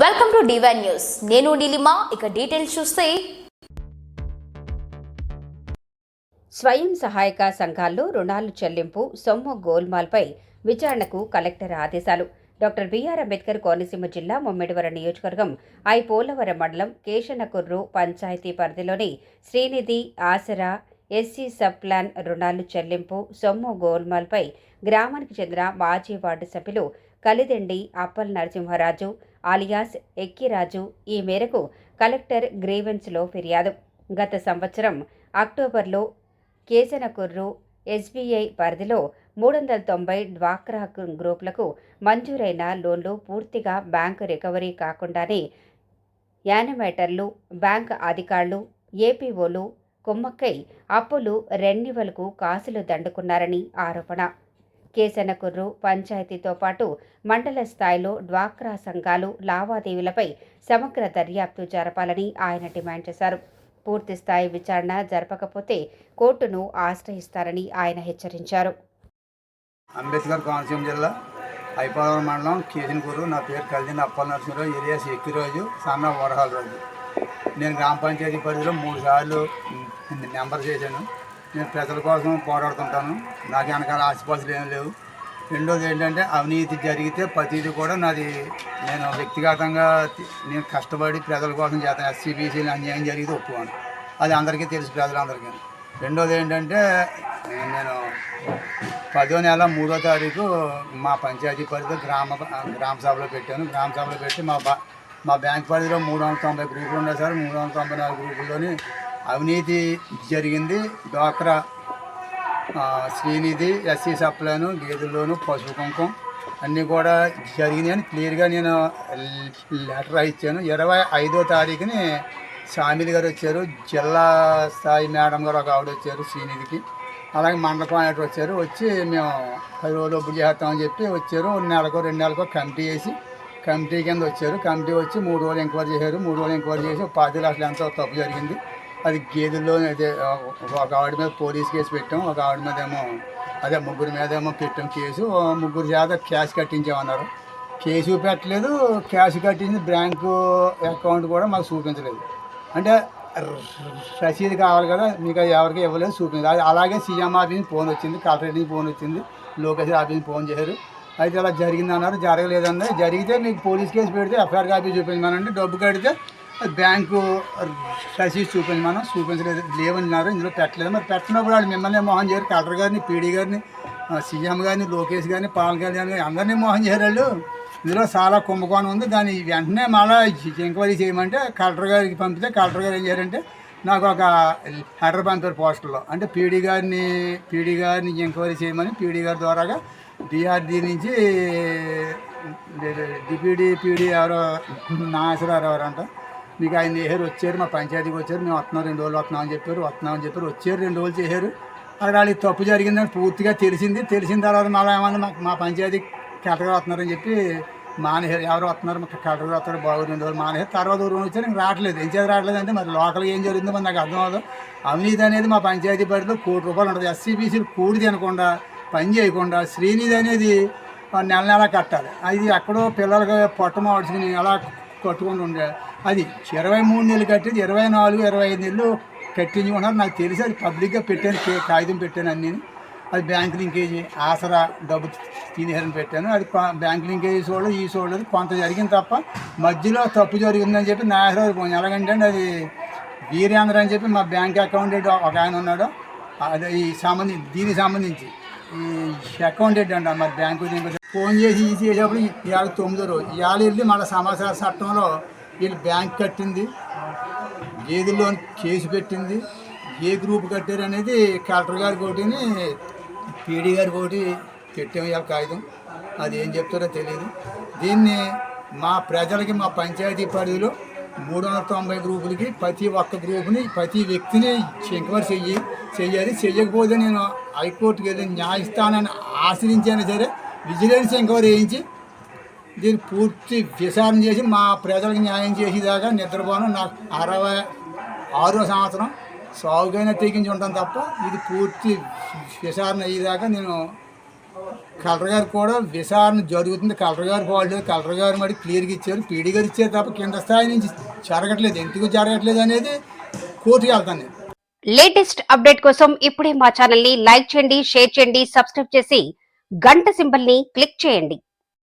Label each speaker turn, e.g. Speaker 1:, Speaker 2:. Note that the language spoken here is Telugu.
Speaker 1: వెల్కమ్ టు డివైన్ న్యూస్ నేను నీలిమా ఇక డీటెయిల్స్ చూస్తే.
Speaker 2: స్వయం సహాయక సంఘాల్లో రుణాలు చెల్లింపు సొమ్ము గోల్మాల్పై విచారణకు కలెక్టర్ ఆదేశాలు. డాక్టర్ బిఆర్ అంబేద్కర్ కోనసీమ జిల్లా ముమ్మిడివరం నియోజకవర్గం ఐ పోలవరం మండలం కేశనకుర్రు పంచాయతీ పరిధిలోని Srinidhi Asara SC sub plan రుణాలు చెల్లింపు సొమ్ము గోల్మాల్పై గ్రామానికి చెందిన మాజీ వార్డు సభ్యులు కలిదండి అప్పల్ నరసింహరాజు ఆలియాస్ ఎక్కిరాజు ఈ మేరకు కలెక్టర్ గ్రీవెన్స్లో ఫిర్యాదు. గత సంవత్సరం అక్టోబర్లో కేసనకుర్రు ఎస్బీఐ పరిధిలో మూడు వందల తొంభై డ్వాక్రా గ్రూపులకు మంజూరైన లోన్లు పూర్తిగా బ్యాంకు రికవరీ కాకుండానే యానిమేటర్లు బ్యాంక్ అధికారులు ఏపీఓలు కుమ్మక్కై అప్పులు రెన్యువల్కు కాసులు దండుకున్నారని ఆరోపణ. కేసనకుర్రు పంచాయతీతో పాటు మండల స్థాయిలో డ్వాక్రా సంఘాలు లావాదేవీలపై సమగ్ర దర్యాప్తు జరపాలని ఆయన డిమాండ్ చేశారు. పూర్తి స్థాయి విచారణ జరపకపోతే కోర్టును ఆశ్రయిస్తారని ఆయన హెచ్చరించారు.
Speaker 3: అంబేద్కర్ కోనసీమ జిల్లా ఐపోలవరం మండలం కేసినకూరు నా పేరు కలిదిన అప్పల నరసింహరావు. ఎక్కి రోజు సన్న వరహాల రోజు. నేను గ్రామ పంచాయతీ పరిధిలో మూడు సార్లు నెంబర్ చేశాను. నేను ప్రజల కోసం పోరాడుతుంటాను. నాకు వెనకాల ఆశపాసులు ఏం లేవు. రెండోది ఏంటంటే అవినీతి జరిగితే ప్రతిదీ కూడా నాది నేను వ్యక్తిగతంగా నేను కష్టపడి ప్రజల కోసం చేస్తాను ఎస్సీబీసీలు అన్యాయం జరిగితే ఒప్పుకోను. అది అందరికీ తెలుసు ప్రజలందరికీ. రెండోది ఏంటంటే నేను పదో నెల మూడో తారీఖు మా పంచాయతీ పరిధిలో గ్రామ గ్రామ సభలో పెట్టాను. గ్రామ సభలో పెట్టి మా బా మా బ్యాంక్ పరిధిలో మూడు వందల తొంభై గ్రూపులు ఉన్నాయి సార్. మూడు వందల తొంభై నాలుగు గ్రూపుల్లోని అవినీతి జరిగింది. డ్వాక్రా శ్రీనిధి ఎస్సీ సప్లైను గేదెల్లోను పసుపు కుంకుం అన్నీ కూడా జరిగినాయి అని క్లియర్గా నేను లెటర్ ఇచ్చాను ఇరవై ఐదో తారీఖుని షామిల్ గారు వచ్చారు. జిల్లా స్థాయి మేడం గారు ఒక ఆవిడ వచ్చారు శ్రీనిధికి. అలాగే మండల కోఆర్డినేటర్ వచ్చారు. వచ్చి మేము పది రోజులు ఒప్పుడు చేస్తామని చెప్పి వచ్చారు. నెలకు రెండు నెలలకు కమిటీ వేసి కమిటీ కింద వచ్చారు. కమిటీ వచ్చి మూడు రోజులు ఎంక్వైరీ చేశారు. మూడు రోజులు ఎంక్వైరీ చేసి ఒక పది లక్షలు ఎంతో తప్పు జరిగింది. అది గేదెల్లో అదే ఒక ఆవిడ మీద పోలీస్ కేసు పెట్టాం ఒక ఆవిడ మీద ఏమో అదే ముగ్గురు మీద ఏమో పెట్టాం కేసు ముగ్గురు చేత క్యాష్ కట్టించామన్నారు. కేసు పెట్టలేదు క్యాష్ కట్టించి బ్యాంకు అకౌంట్ కూడా మాకు చూపించలేదు. అంటే రసీదు కావాలి కదా మీకు అది ఎవరికి ఇవ్వలేదు చూపించలేదు. అది అలాగే సీఎం ఆఫీస్ ఫోన్ వచ్చింది కలెక్టరేట్ నుంచి ఫోన్ వచ్చింది లోకేష్ ఆఫీస్ ఫోన్ చేశారు. అయితే అలా జరిగింది అన్నారు జరగలేదన్నారు. జరిగితే మీకు పోలీస్ కేసు పెడితే ఎఫ్ఐఆర్ కాపీ చూపించమనండి డబ్బు కడితే బ్యాంకు రసీదు చూపించమనం చూపించలేదు. లేవన్నారు. ఇందులో పెట్టలేదు. మరి పెట్టినప్పుడు వాళ్ళు మిమ్మల్ని మోహన్ చేయరు. కలెక్టర్ గారిని పీడీ గారిని సీఎం గారిని లోకేష్ గారిని పవన్ కళ్యాణ్ గారిని అందరినీ మోహన్ చేయరు వాళ్ళు. ఇందులో చాలా కుంభకోణం ఉంది. దాన్ని వెంటనే మళ్ళీ ఎంక్వైరీ చేయమంటే కలెక్టర్ గారికి పంపితే కలెక్టర్ గారు ఏం చేయారంటే నాకు ఒక హెడర్ పంపారు పోస్టర్లో. అంటే పీడీ గారిని పీడీ గారిని ఎంక్వైరీ చేయమని పీడీ గారి ద్వారాగా డిఆర్డీ నుంచి డిప్యూటీ పీడీ ఎవరో నాసరారు ఎవరంట మీకు ఆయన చేశారు వచ్చారు మా పంచాయతీకి వచ్చారు మేము వస్తున్నాం రెండు రోజులు వస్తున్నాం అని చెప్పారు వస్తున్నాం అని చెప్పారు వచ్చారు రెండు రోజులు చేశారు. అక్కడ వాళ్ళకి తప్పు జరిగిందని పూర్తిగా తెలిసింది. తెలిసిన తర్వాత మళ్ళీ ఏమన్నా మాకు మా పంచాయతీ కలెక్టర్ వస్తున్నారని చెప్పి మానేశారు. ఎవరు వస్తున్నారు? మాకు కలెక్టర్ వస్తారు బాగు రెండు రోజులు మానేశారు. తర్వాత ఒక రోజు వచ్చారు? ఇంకా రావట్లేదు. ఏం చేసి రావట్లేదు అంటే మరి లోకల్ ఏం జరుగుతుందో మరి నాకు అర్థం అవ్వదు. అవినీతి అనేది మా పంచాయతీ పరిధిలో కోటి రూపాయలు ఉంటుంది. ఎస్సీబీసీలు కూడి తినకుండా పని చేయకుండా శ్రీనిధి అనేది నెల నెల కట్టాలి. అది ఎక్కడో పిల్లలకి పొట్ట మార్చుకుని అలా కట్టుకుంటుండే అది ఇరవై మూడు నెలలు కట్టేది ఇరవై నాలుగు ఇరవై ఐదు నెలలు కట్టించుకున్నారు నాకు తెలిసి అది పబ్లిక్గా పెట్టాను కాగితం పెట్టాను అన్ని. అది బ్యాంక్ లింకేజీ ఆసరా డబ్బు తినేరని పెట్టాను. అది బ్యాంక్ లింకేజీ చూడలేదు ఈ చూడలేదు కొంత జరిగింది తప్ప మధ్యలో తప్పు జరిగిందని చెప్పి నాయకుడు పోయింది. ఎలాగంటే అది వీరేంద్ర అని చెప్పి మా బ్యాంక్ అకౌంటెంట్ ఒక ఆయన ఉన్నాడు. అదే ఈ సంబంధించి దీనికి సంబంధించి. ఈ అకౌంటెంట్ అంట మరి బ్యాంకు ఫోన్ చేసి ఈ చేసేటప్పుడు ఇవాళ తొమ్మిదో రోజు. ఇవాళ వెళ్ళి మళ్ళీ సమాచార చట్టంలో వీళ్ళు బ్యాంక్ కట్టింది ఏదిలో కేసు పెట్టింది ఏ గ్రూప్ కట్టారు అనేది కలెక్టర్ గారికి ఒకటిని పీడీ గారికి ఒకటి పెట్టాము ఇవాళ కాగితం. అది ఏం చెప్తారో తెలియదు దీన్ని మా ప్రజలకి మా పంచాయతీ పరిధిలో మూడు వందల తొంభై గ్రూపులకి ప్రతి ఒక్క గ్రూప్ని ప్రతి వ్యక్తిని ఎంక్వైరీ చెయ్యి చెయ్యాలి. చెయ్యకపోతే నేను హైకోర్టుకి వెళ్ళి న్యాయస్థానాన్ని ఆశ్రయించైనా సరే విజిలెన్స్ ఎంక్వైరీ చేయించి దీన్ని పూర్తి విచారణ చేసి మా ప్రజలకు న్యాయం చేసేదాకా నిద్రపోను. నాకు అరవై ఆరో సంవత్సరం సాగుకైనా తెగించి ఉంటాను తప్ప ఇది పూర్తి విచారణ అయ్యేదాకా నేను కలెక్టర్ గారు కూడా విచారణ జరుగుతుంది. కలెక్టర్ గారు వాళ్ళు కలెక్టర్ గారు మరి క్లియర్గా ఇచ్చారు. పీడీ గారు ఇచ్చారు తప్ప కింద స్థాయి నుంచి జరగట్లేదు. ఎందుకు జరగట్లేదు అనేది కోర్టుకి వెళ్తాను నేను.
Speaker 2: లేటెస్ట్ అప్డేట్ కోసం ఇప్పుడే మా ఛానల్ని లైక్ చేయండి షేర్ చేయండి సబ్స్క్రైబ్ చేసి గంట సింబల్ని క్లిక్ చేయండి.